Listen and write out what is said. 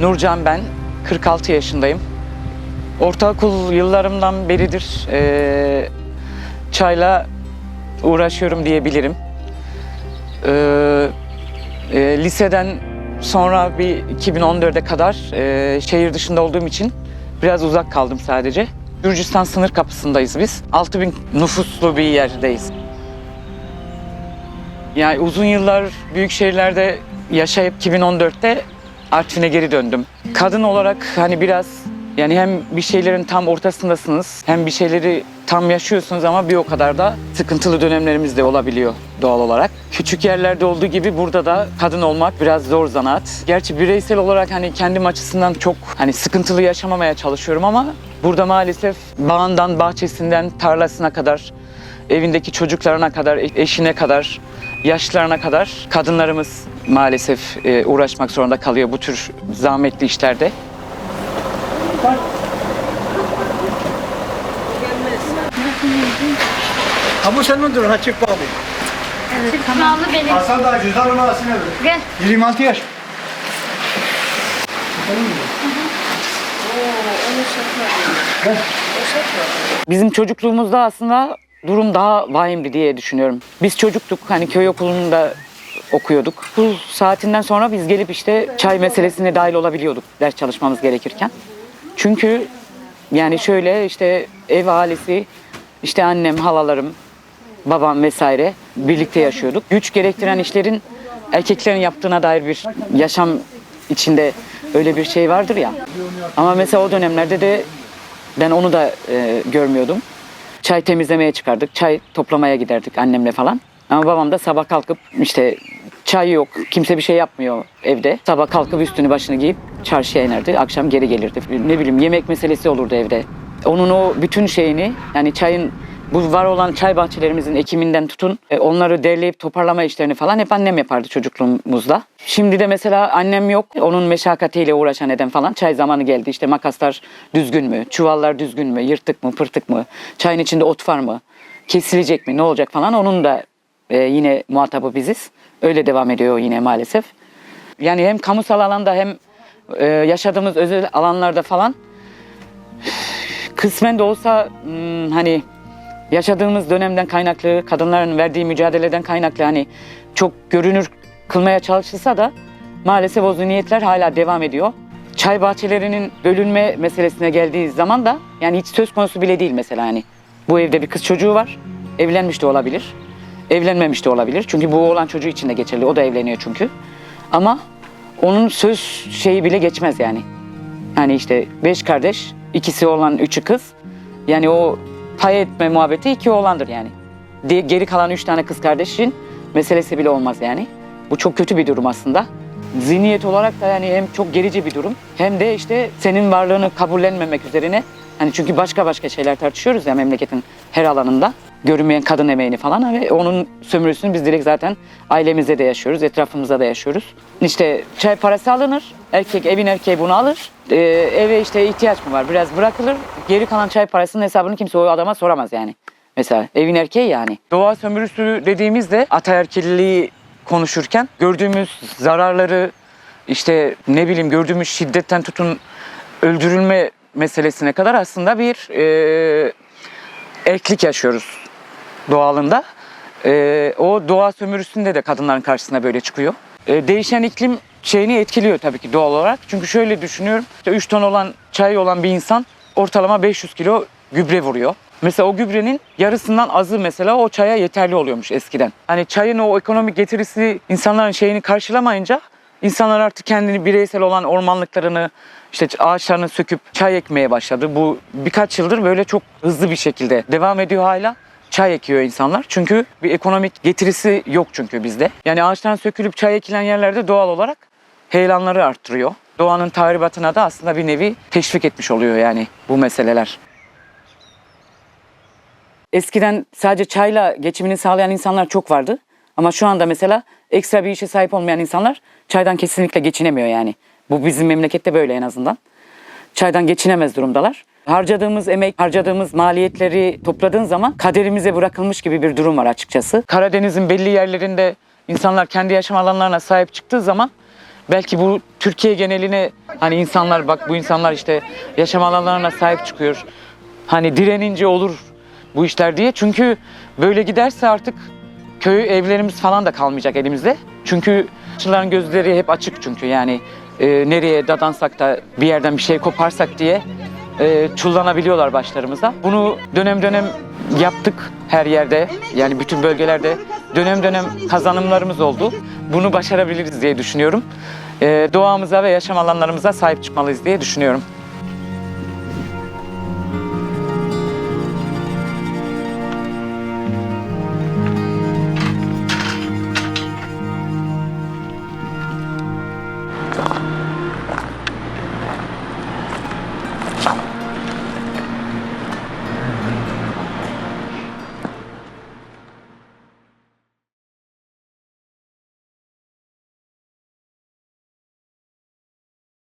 Nurcan ben, 46 yaşındayım. Ortaokul yıllarımdan beridir eee, çayla uğraşıyorum diyebilirim. Eee, eee, liseden sonra bir 2014'e kadar eee, şehir dışında olduğum için biraz uzak kaldım sadece. Gürcistan sınır kapısındayız biz. 6000 nüfuslu bir yerdeyiz. Yani uzun yıllar büyük şehirlerde yaşayıp 2014'te Artvin'e geri döndüm. Kadın olarak hani biraz yani hem bir şeylerin tam ortasındasınız hem bir şeyleri tam yaşıyorsunuz ama bir o kadar da sıkıntılı dönemlerimiz de olabiliyor doğal olarak. Küçük yerlerde olduğu gibi burada da kadın olmak biraz zor zanaat. Gerçi bireysel olarak hani kendim açısından çok hani sıkıntılı yaşamamaya çalışıyorum ama burada maalesef bağından, bahçesinden, tarlasına kadar evindeki çocuklarına kadar, e- eşine kadar, yaşlarına kadar kadınlarımız maalesef e, uğraşmak zorunda kalıyor bu tür zahmetli işlerde. Ha bu senin dur ha çık bakalım. Çıkmalı benim. Hasan da cüzdan numarası nedir? Gel. 26 yaş. Bizim çocukluğumuzda aslında durum daha vahimdi diye düşünüyorum. Biz çocuktuk hani köy okulunda okuyorduk. Bu saatinden sonra biz gelip işte çay meselesine dahil olabiliyorduk ders çalışmamız gerekirken. Çünkü yani şöyle işte ev ailesi, işte annem, halalarım, babam vesaire birlikte yaşıyorduk. Güç gerektiren işlerin erkeklerin yaptığına dair bir yaşam içinde öyle bir şey vardır ya. Ama mesela o dönemlerde de ben onu da e, görmüyordum. Çay temizlemeye çıkardık, çay toplamaya giderdik annemle falan. Ama babam da sabah kalkıp işte çay yok, kimse bir şey yapmıyor evde. Sabah kalkıp üstünü başını giyip çarşıya inerdi, akşam geri gelirdi. Ne bileyim yemek meselesi olurdu evde. Onun o bütün şeyini yani çayın bu var olan çay bahçelerimizin ekiminden tutun e, onları derleyip toparlama işlerini falan hep annem yapardı çocukluğumuzda. Şimdi de mesela annem yok. Onun meşakkatiyle uğraşan eden falan çay zamanı geldi. İşte makaslar düzgün mü? Çuvallar düzgün mü? Yırtık mı? Pırtık mı? Çayın içinde ot var mı? Kesilecek mi? Ne olacak falan. Onun da e, yine muhatabı biziz. Öyle devam ediyor yine maalesef. Yani hem kamusal alanda hem e, yaşadığımız özel alanlarda falan kısmen de olsa hmm, hani yaşadığımız dönemden kaynaklı, kadınların verdiği mücadeleden kaynaklı hani çok görünür kılmaya çalışılsa da maalesef o zihniyetler hala devam ediyor. Çay bahçelerinin bölünme meselesine geldiği zaman da yani hiç söz konusu bile değil mesela hani. Bu evde bir kız çocuğu var. Evlenmiş de olabilir. Evlenmemiş de olabilir. Çünkü bu oğlan çocuğu için de geçerli. O da evleniyor çünkü. Ama onun söz şeyi bile geçmez yani. Yani işte beş kardeş, ikisi oğlan, üçü kız. Yani o pay etme muhabbeti iki oğlandır yani. Geri kalan üç tane kız kardeşin meselesi bile olmaz yani. Bu çok kötü bir durum aslında. Zihniyet olarak da yani hem çok gerici bir durum hem de işte senin varlığını kabullenmemek üzerine hani çünkü başka başka şeyler tartışıyoruz ya memleketin her alanında. Görünmeyen kadın emeğini falan ve onun sömürüsünü biz direkt zaten ailemizde de yaşıyoruz, etrafımızda da yaşıyoruz. İşte çay parası alınır, erkek evin erkeği bunu alır. Ee, eve işte ihtiyaç mı var biraz bırakılır. Geri kalan çay parasının hesabını kimse o adama soramaz yani. Mesela evin erkeği yani. Doğa sömürüsü dediğimizde ataerkilliği konuşurken gördüğümüz zararları işte ne bileyim gördüğümüz şiddetten tutun öldürülme meselesine kadar aslında bir e, erklik yaşıyoruz doğalında. E, o doğa sömürüsünde de kadınların karşısına böyle çıkıyor. E, değişen iklim şeyini etkiliyor tabii ki doğal olarak. Çünkü şöyle düşünüyorum. 3 ton olan çay olan bir insan ortalama 500 kilo gübre vuruyor. Mesela o gübrenin yarısından azı mesela o çaya yeterli oluyormuş eskiden. Hani çayın o ekonomik getirisi insanların şeyini karşılamayınca insanlar artık kendini bireysel olan ormanlıklarını işte ağaçlarını söküp çay ekmeye başladı. Bu birkaç yıldır böyle çok hızlı bir şekilde devam ediyor hala. Çay ekiyor insanlar. Çünkü bir ekonomik getirisi yok çünkü bizde. Yani ağaçtan sökülüp çay ekilen yerlerde doğal olarak heyelanları arttırıyor. Doğanın tahribatına da aslında bir nevi teşvik etmiş oluyor yani bu meseleler. Eskiden sadece çayla geçimini sağlayan insanlar çok vardı. Ama şu anda mesela ekstra bir işe sahip olmayan insanlar çaydan kesinlikle geçinemiyor yani. Bu bizim memlekette böyle en azından. Çaydan geçinemez durumdalar. Harcadığımız emek, harcadığımız maliyetleri topladığın zaman kaderimize bırakılmış gibi bir durum var açıkçası. Karadeniz'in belli yerlerinde insanlar kendi yaşam alanlarına sahip çıktığı zaman belki bu Türkiye geneline hani insanlar bak bu insanlar işte yaşam alanlarına sahip çıkıyor. Hani direnince olur bu işler diye. Çünkü böyle giderse artık köy evlerimiz falan da kalmayacak elimizde. Çünkü çılların gözleri hep açık çünkü yani e, nereye dadansak da bir yerden bir şey koparsak diye e, çullanabiliyorlar başlarımıza. Bunu dönem dönem yaptık her yerde yani bütün bölgelerde dönem dönem kazanımlarımız oldu. Bunu başarabiliriz diye düşünüyorum. E, doğamıza ve yaşam alanlarımıza sahip çıkmalıyız diye düşünüyorum.